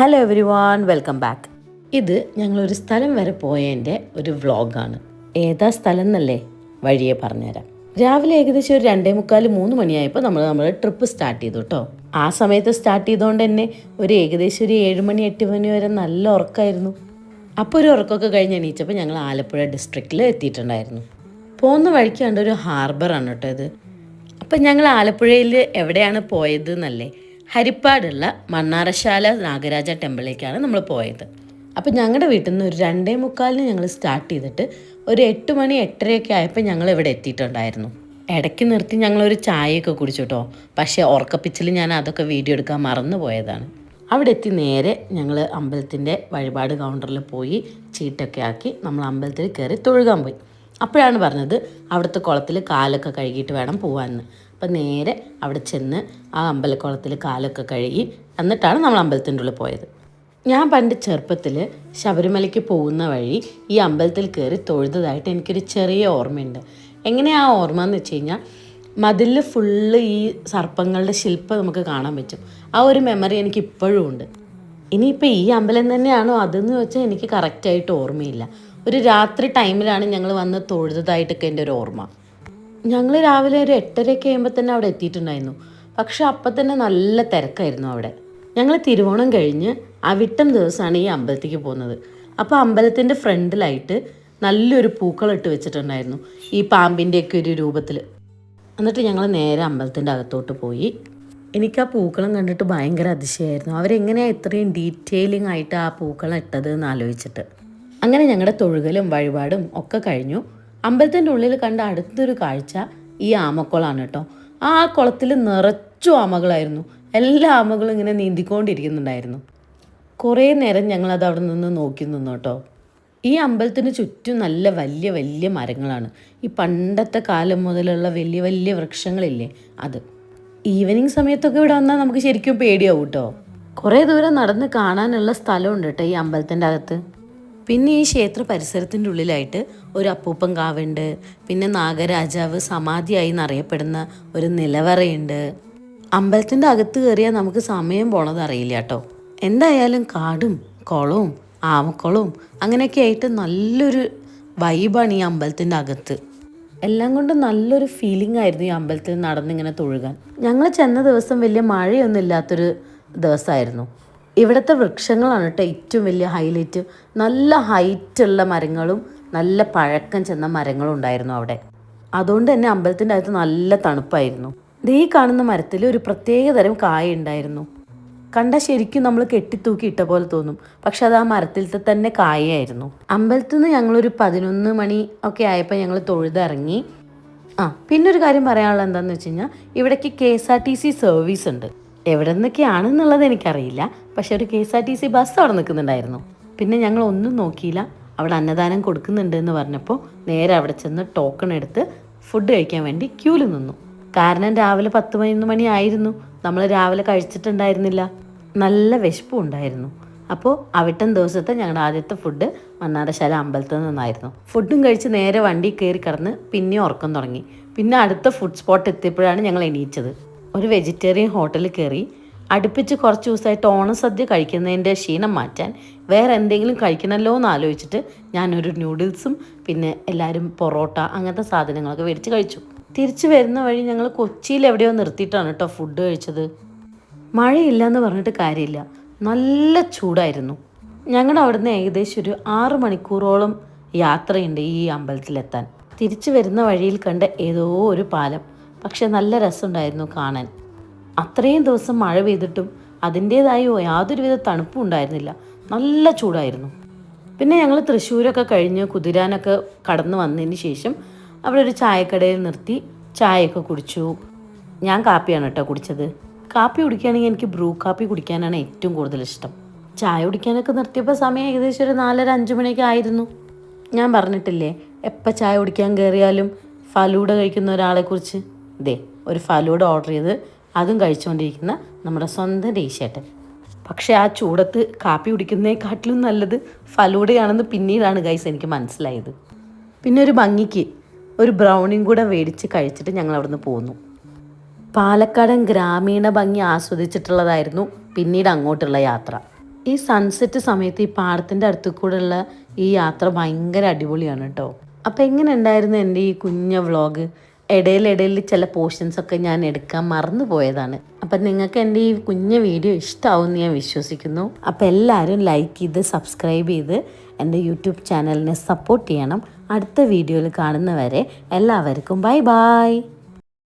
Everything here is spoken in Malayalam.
Hello everyone welcome back ഇത് ഞങ്ങളൊരു സ്ഥലം വരെ പോയതിന്റെ ഒരു വ്ളോഗാണ്. ഏതാ സ്ഥലം എന്നല്ലേ വഴിയെ പറഞ്ഞുതരാം. രാവിലെ ഏകദേശം ഒരു രണ്ടേ മുക്കാൽ മൂന്ന് മണിയായപ്പോൾ നമ്മൾ നമ്മുടെ ട്രിപ്പ് സ്റ്റാർട്ട് ചെയ്തു കേട്ടോ. ആ സമയത്ത് സ്റ്റാർട്ട് ചെയ്തുകൊണ്ട് തന്നെ ഒരു ഏകദേശം ഒരു ഏഴ് മണി എട്ട് മണി വരെ നല്ല ഉറക്കമായിരുന്നു അപ്പോൾ ഒരു ഉറക്കമൊക്കെ കഴിഞ്ഞ് എണീച്ചപ്പോൾ ഞങ്ങൾ ആലപ്പുഴ ഡിസ്ട്രിക്റ്റിൽ എത്തിയിട്ടുണ്ടായിരുന്നു. പോകുന്ന വഴിക്ക് കണ്ട ഒരു ഹാർബറാണ് കേട്ടോ ഇത്. അപ്പം ഞങ്ങൾ ആലപ്പുഴയിൽ എവിടെയാണ് പോയത് എന്നല്ലേ ഹരിപ്പാടുള്ള മണ്ണാറശാല നാഗരാജ ടെമ്പിളിലേക്കാണ് നമ്മൾ പോയത്. അപ്പം ഞങ്ങളുടെ വീട്ടിൽ നിന്ന് ഒരു രണ്ടേ മുക്കാലിന് ഞങ്ങൾ സ്റ്റാർട്ട് ചെയ്തിട്ട് ഒരു എട്ട് മണി എട്ടരയൊക്കെ ആയപ്പോൾ ഞങ്ങൾ ഇവിടെ എത്തിയിട്ടുണ്ടായിരുന്നു. ഇടയ്ക്ക് നിർത്തി ഞങ്ങളൊരു ചായയൊക്കെ കുടിച്ചു കേട്ടോ. പക്ഷേ ഉറക്കപ്പിച്ചിൽ ഞാൻ അതൊക്കെ വീഡിയോ എടുക്കാൻ മറന്നു പോയതാണ്. അവിടെ എത്തി നേരെ ഞങ്ങൾ അമ്പലത്തിന്റെ വഴിപാട് കൗണ്ടറിൽ പോയി ചീട്ടൊക്കെ ആക്കി നമ്മൾ അമ്പലത്തിൽ കയറി തൊഴുകാൻ പോയി. അപ്പോഴാണ് പറഞ്ഞത് അവിടുത്തെ കുളത്തിൽ കാലൊക്കെ കഴുകിയിട്ട് വേണം പോകാമെന്ന് അപ്പം നേരെ അവിടെ ചെന്ന് ആ അമ്പലക്കുളത്തിൽ കാലൊക്കെ കഴുകി എന്നിട്ടാണ് നമ്മൾ അമ്പലത്തിന്റെ ഉള്ളിൽ പോയത്. ഞാൻ പണ്ട് ചെറുപ്പത്തിൽ ശബരിമലയ്ക്ക് പോകുന്ന വഴി ഈ അമ്പലത്തിൽ കയറി തൊഴുതതായിട്ട് എനിക്കൊരു ചെറിയ ഓർമ്മയുണ്ട്. എങ്ങനെയാ ആ ഓർമ്മ എന്ന് വെച്ച് കഴിഞ്ഞാൽ മതിലിൽ ഫുള്ള് ഈ സർപ്പങ്ങളുടെ ശില്പം നമുക്ക് കാണാൻ പറ്റും. ആ ഒരു മെമ്മറി എനിക്ക് ഇപ്പോഴും ഉണ്ട്. ഇനിയിപ്പോൾ ഈ അമ്പലം തന്നെയാണോ അതെന്ന് വെച്ചാൽ എനിക്ക് കറക്റ്റായിട്ട് ഓർമ്മയില്ല. ഒരു രാത്രി ടൈമിലാണ് ഞങ്ങൾ വന്ന് തൊഴുതതായിട്ടൊക്കെ എന്റെ ഒരു ഓർമ്മ. ഞങ്ങൾ രാവിലെ ഒരു എട്ടരയൊക്കെ ആകുമ്പോൾ തന്നെ അവിടെ എത്തിയിട്ടുണ്ടായിരുന്നു. പക്ഷെ അപ്പം തന്നെ നല്ല തിരക്കായിരുന്നു അവിടെ. ഞങ്ങൾ തിരുവോണം കഴിഞ്ഞ് അവിട്ടം ദിവസമാണ് ഈ അമ്പലത്തേക്ക് പോകുന്നത്. അപ്പോൾ അമ്പലത്തിന്റെ ഫ്രണ്ടിലായിട്ട് നല്ലൊരു പൂക്കളിട്ട് വെച്ചിട്ടുണ്ടായിരുന്നു ഈ പാമ്പിന്റെയൊക്കെ ഒരു രൂപത്തിൽ എന്നിട്ട് ഞങ്ങൾ നേരെ അമ്പലത്തിന്റെ അകത്തോട്ട് പോയി. എനിക്ക് ആ പൂക്കളം കണ്ടിട്ട് ഭയങ്കര അതിശയമായിരുന്നു അവരെങ്ങനെയാണ് ഇത്രയും ഡീറ്റെയിലിംഗ് ആയിട്ട് ആ പൂക്കളം ഇട്ടത് എന്ന് ആലോചിച്ചിട്ട്. അങ്ങനെ ഞങ്ങളുടെ തൊഴുകലും വഴിപാടും ഒക്കെ കഴിഞ്ഞു. അമ്പലത്തിന്റെ ഉള്ളിൽ കണ്ട അടുത്തൊരു കാഴ്ച ഈ ആമക്കുളമാണ് കേട്ടോ. ആ കുളത്തിൽ നിറച്ചു ആമകളായിരുന്നു. എല്ലാ ആമകളും ഇങ്ങനെ നീന്തിക്കൊണ്ടിരിക്കുന്നുണ്ടായിരുന്നു. കുറേ നേരം ഞങ്ങളത് അവിടെ നിന്ന് നോക്കി നിന്നു കേട്ടോ. ഈ അമ്പലത്തിന് ചുറ്റും നല്ല വലിയ വലിയ മരങ്ങളാണ്. ഈ പണ്ടത്തെ കാലം മുതലുള്ള വലിയ വലിയ വൃക്ഷങ്ങളില്ലേ അത്. ഈവനിങ് സമയത്തൊക്കെ ഇവിടെ വന്നാൽ നമുക്ക് ശരിക്കും പേടിയാവും കേട്ടോ. കുറേ ദൂരം നടന്ന് കാണാനുള്ള സ്ഥലമുണ്ട് കേട്ടോ ഈ അമ്പലത്തിന്റെ അകത്ത്. പിന്നെ ഈ ക്ഷേത്ര പരിസരത്തിന്റെ ഉള്ളിലായിട്ട് ഒരു അപ്പൂപ്പൻ കാവുണ്ട് പിന്നെ നാഗരാജാവ് സമാധിയായി എന്നറിയപ്പെടുന്ന ഒരു നിലവറയുണ്ട്. അമ്പലത്തിന്റെ അകത്ത് കയറിയാൽ നമുക്ക് സമയം പോണത് അറിയില്ല കേട്ടോ. എന്തായാലും കാടും കുളവും ആമക്കുളവും അങ്ങനെയൊക്കെ ആയിട്ട് നല്ലൊരു വൈബാണ് ഈ അമ്പലത്തിന്റെ അകത്ത്. എല്ലാം കൊണ്ടും നല്ലൊരു ഫീലിംഗ് ആയിരുന്നു ഈ അമ്പലത്തിൽ നടന്നിങ്ങനെ തൊഴുകാൻ. ഞങ്ങൾ ചെന്ന ദിവസം വലിയ മഴയൊന്നും ഇല്ലാത്തൊരു ദിവസമായിരുന്നു. ഇവിടുത്തെ വൃക്ഷങ്ങളാണ് കേട്ടോ ഏറ്റവും വലിയ ഹൈലൈറ്റ് നല്ല ഹൈറ്റുള്ള മരങ്ങളും നല്ല പഴക്കം ചെന്ന മരങ്ങളും ഉണ്ടായിരുന്നു അവിടെ. അതുകൊണ്ട് തന്നെ അമ്പലത്തിന്റെ അകത്ത് നല്ല തണുപ്പായിരുന്നു. ദേ കാണുന്ന മരത്തിൽ ഒരു പ്രത്യേക തരം കായ ഉണ്ടായിരുന്നു. കണ്ട ശരിക്കും നമ്മൾ കെട്ടിത്തൂക്കി ഇട്ട പോലെ തോന്നും. പക്ഷെ അത് ആ മരത്തിലത്തെ തന്നെ കായയായിരുന്നു. അമ്പലത്തിൽ നിന്ന് ഞങ്ങളൊരു പതിനൊന്ന് മണി ഒക്കെ ആയപ്പോൾ ഞങ്ങൾ തൊഴുതിറങ്ങി. ആ പിന്നൊരു കാര്യം പറയാനുള്ളത് എന്താണെന്ന് വെച്ച് കഴിഞ്ഞാൽ ഇവിടേക്ക് K S R T C service ഉണ്ട്. എവിടെ നിന്നൊക്കെയാണെന്നുള്ളത് എനിക്കറിയില്ല. പക്ഷെ ഒരു K S R T C bus അവിടെ നിൽക്കുന്നുണ്ടായിരുന്നു. പിന്നെ ഞങ്ങൾ ഒന്നും നോക്കിയില്ല. അവിടെ അന്നദാനം കൊടുക്കുന്നുണ്ട് എന്ന് പറഞ്ഞപ്പോൾ നേരെ അവിടെ ചെന്ന് ടോക്കൺ എടുത്ത് ഫുഡ് കഴിക്കാൻ വേണ്ടി ക്യൂൽ നിന്നു. കാരണം രാവിലെ പത്ത് പതിനൊന്ന് മണി ആയിരുന്നു. നമ്മൾ രാവിലെ കഴിച്ചിട്ടുണ്ടായിരുന്നില്ല. നല്ല വിശപ്പും ഉണ്ടായിരുന്നു. അപ്പോൾ അവിട്ടൻ ദിവസത്തെ ഞങ്ങളുടെ ആദ്യത്തെ ഫുഡ് മണ്ണാറശാല അമ്പലത്തിൽ നിന്നായിരുന്നു. ഫുഡും കഴിച്ച് നേരെ വണ്ടി കയറി കിടന്ന് പിന്നെ ഉറക്കം തുടങ്ങി. പിന്നെ അടുത്ത ഫുഡ് സ്പോട്ട് എത്തിയപ്പോഴാണ് ഞങ്ങൾ എണീച്ചത്. ഒരു വെജിറ്റേറിയൻ ഹോട്ടലിൽ കയറി അടുപ്പിച്ച് കുറച്ച് ദിവസമായിട്ട് ഓണസദ്യ കഴിക്കുന്നതിന്റെ ക്ഷീണം മാറ്റാൻ വേറെ എന്തെങ്കിലും കഴിക്കണമല്ലോ എന്ന് ആലോചിച്ചിട്ട് ഞാനൊരു നൂഡിൽസും പിന്നെ എല്ലാവരും പൊറോട്ട അങ്ങനത്തെ സാധനങ്ങളൊക്കെ മേടിച്ച് കഴിച്ചു. തിരിച്ചു വരുന്ന വഴി ഞങ്ങൾ കൊച്ചിയിൽ എവിടെയോ നിർത്തിയിട്ടാണ് കേട്ടോ ഫുഡ് കഴിച്ചത്. മഴയില്ല എന്ന് പറഞ്ഞിട്ട് കാര്യമില്ല. നല്ല ചൂടായിരുന്നു. ഞങ്ങളുടെ അവിടുന്ന് ഏകദേശം ഒരു ആറ് മണിക്കൂറോളം യാത്രയുണ്ട് ഈ അമ്പലത്തിലെത്താൻ. തിരിച്ചു വരുന്ന വഴിയിൽ കണ്ട ഏതോ ഒരു പാലം. പക്ഷെ നല്ല രസമുണ്ടായിരുന്നു കാണാൻ. അത്രയും ദിവസം മഴ പെയ്തിട്ടും അതിന്റേതായ യാതൊരുവിധ തണുപ്പും ഉണ്ടായിരുന്നില്ല. നല്ല ചൂടായിരുന്നു. പിന്നെ ഞങ്ങൾ തൃശ്ശൂരൊക്കെ കഴിഞ്ഞ് കുതിരാനൊക്കെ കടന്നു വന്നതിന് ശേഷം അവിടെ ഒരു ചായക്കടയിൽ നിർത്തി ചായയൊക്കെ കുടിച്ചു. ഞാൻ കാപ്പിയാണ് കേട്ടോ കുടിച്ചത്. കാപ്പി കുടിക്കുകയാണെങ്കിൽ എനിക്ക് ബ്രൂ കാപ്പി കുടിക്കാനാണ് ഏറ്റവും കൂടുതൽ ഇഷ്ടം. ചായ കുടിക്കാനൊക്കെ നിർത്തിയപ്പോൾ സമയം ഏകദേശം ഒരു നാലര അഞ്ച് മണിയൊക്കെ ആയിരുന്നു. ഞാൻ പറഞ്ഞിട്ടില്ലേ എപ്പോൾ ചായ കുടിക്കാൻ കയറിയാലും ഫലൂഡ കഴിക്കുന്ന ഒരാളെക്കുറിച്ച്. ദേ ഒരു ഫലൂഡ ഓർഡർ ചെയ്ത് അതും കഴിച്ചുകൊണ്ടിരിക്കുന്ന നമ്മുടെ സ്വന്തം രേശേട്ടൻ പക്ഷേ ആ ചൂടത്ത് കാപ്പി കുടിക്കുന്നതിനെക്കാട്ടിലും നല്ലത് ഫലൂഡയാണെന്ന് പിന്നീടാണ് ഗൈസ് എനിക്ക് മനസ്സിലായത്. പിന്നെ ഒരു ഭംഗിക്ക് ഒരു ബ്രൗണിയും കൂടെ മേടിച്ച് കഴിച്ചിട്ട് ഞങ്ങൾ അവിടുന്ന് പോന്നു. പാലക്കാടൻ ഗ്രാമീണ ഭംഗി ആസ്വദിച്ചിട്ടുള്ളതായിരുന്നു പിന്നീട് അങ്ങോട്ടുള്ള യാത്ര. ഈ സൺസെറ്റ് സമയത്ത് ഈ പാടത്തിന്റെ അടുത്ത് കൂടെയുള്ള ഈ യാത്ര ഭയങ്കര അടിപൊളിയാണ് കേട്ടോ അപ്പോൾ എങ്ങനെ ഉണ്ടായിരുന്നു എന്റെ ഈ കുഞ്ഞ വ്ളോഗ് ഇടയിലിടയിൽ ചില പോർഷൻസൊക്കെ ഞാൻ എടുക്കാൻ മറന്നു പോയതാണ്. അപ്പം നിങ്ങൾക്ക് എന്റെ ഈ കുഞ്ഞ വീഡിയോ ഇഷ്ടമാവുമെന്ന് ഞാൻ വിശ്വസിക്കുന്നു. അപ്പം എല്ലാവരും ലൈക്ക് ചെയ്ത് സബ്സ്ക്രൈബ് ചെയ്ത് എന്റെ യൂട്യൂബ് ചാനലിനെ സപ്പോർട്ട് ചെയ്യണം. അടുത്ത വീഡിയോയിൽ കാണുന്നവരെ എല്ലാവർക്കും ബൈ ബായ്